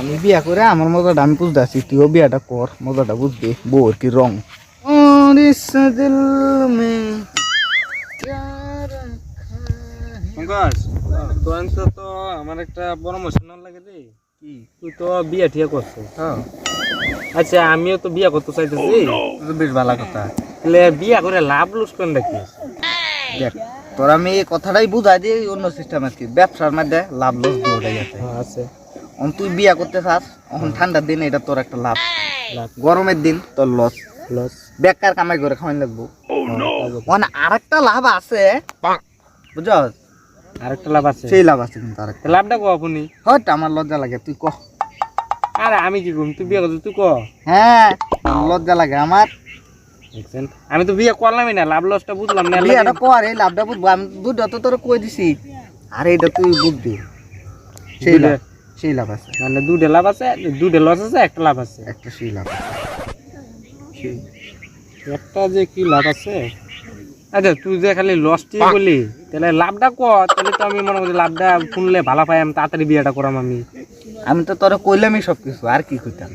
আমি বিয়া করে আমার মজাটা আমি বুঝতে আছি তুইও বিয়াটা কর মজাটা বুঝবি। বউর কি রং? আমার একটা বড় লাগে রে। তুই তো বিয়া করছিস। হ্যাঁ। আচ্ছা আমিও তো বিয়া করতে চাইতেছি। oh, কথা। বিয়া করে লাভ তোর আমি কথাটাই বুঝাই দিই অন্য সিস্টেম আর কি ব্যবসার মধ্যে লাভ লোস আছে। হ্যাঁ, এখন তুই বিয়া করতে চাস এখন ঠান্ডার দিন এটা তোর একটা লাভ। গরমের দিন তোর লস লস বেকার কামাই করে খাওয়াই লাগবো। মানে আরেকটা লাভ আছে। বুঝছ? আরেকটা লাভ আছে। সেই লাভ আছে কিন্তু আরেকটা। লাভটা কো আপনি। হট আমার লজ্জা লাগে তুই কহ আরে আমি কি করুম তুই বিয়া করছিস তুই ক? হ্যাঁ লজ্জা লাগে আমার। আমি তো বিয়ে করলামই না লাভ লসটা বুঝলাম না বিয়াটা কর এই লাভটা বুঝব। আমি দুধটা তো তোর কই দিছি। আর এইটা তুই বুঝবি। সেই লাভ। সেই লাভ আছে। মানে দুটো লাভ আছে দুটো লস আছে একটা লাভ আছে। একটা সেই লাভ আছে। একটা যে কি লাভ আছে? আচ্ছা তুই যে খালি লসটি বলি তাহলে লাভটা কর তাহলে তো আমি মনে করি লাভটা শুনলে ভালো পাই আমি তাড়াতাড়ি বিয়েটা করাম আমি। আমি তো তোরা কইলামই সব কিছু আর কি কইতাম?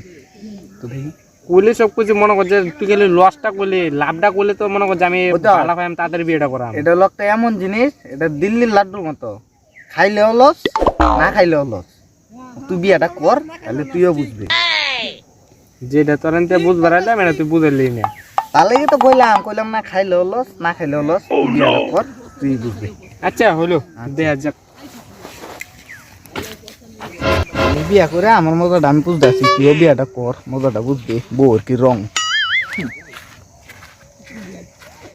তো দেখি কইলে সব কিছু মনে কর যে তুই খালি লসটা করলি লাভটা করলে তো মনে কর যে আমি। ভালো পাই আমি তাড়াতাড়ি বিয়েটা করাম। এটা হলো একটা এমন জিনিস এটা দিল্লির লাড্ডুর মতো। খাইলেও লস না খাইলেও লস তুই বিয়াটা কর তাহলে তুইও বুঝবি। যেটা তোর এনতে বুঝবার আইলাম এটা তুই বুঝলি না। তাহলে তো কইলাম কইলাম না খাইলে হলস না খাইলে হলস তুই বিয়াটা কর তুই বুঝবি। আচ্ছা হলো দেয়া যাক বিয়া করে আমার মজাটা আমি বুঝতে আছি তুইও বিয়াটা কর মজাটা বুঝবি বউর কি রং?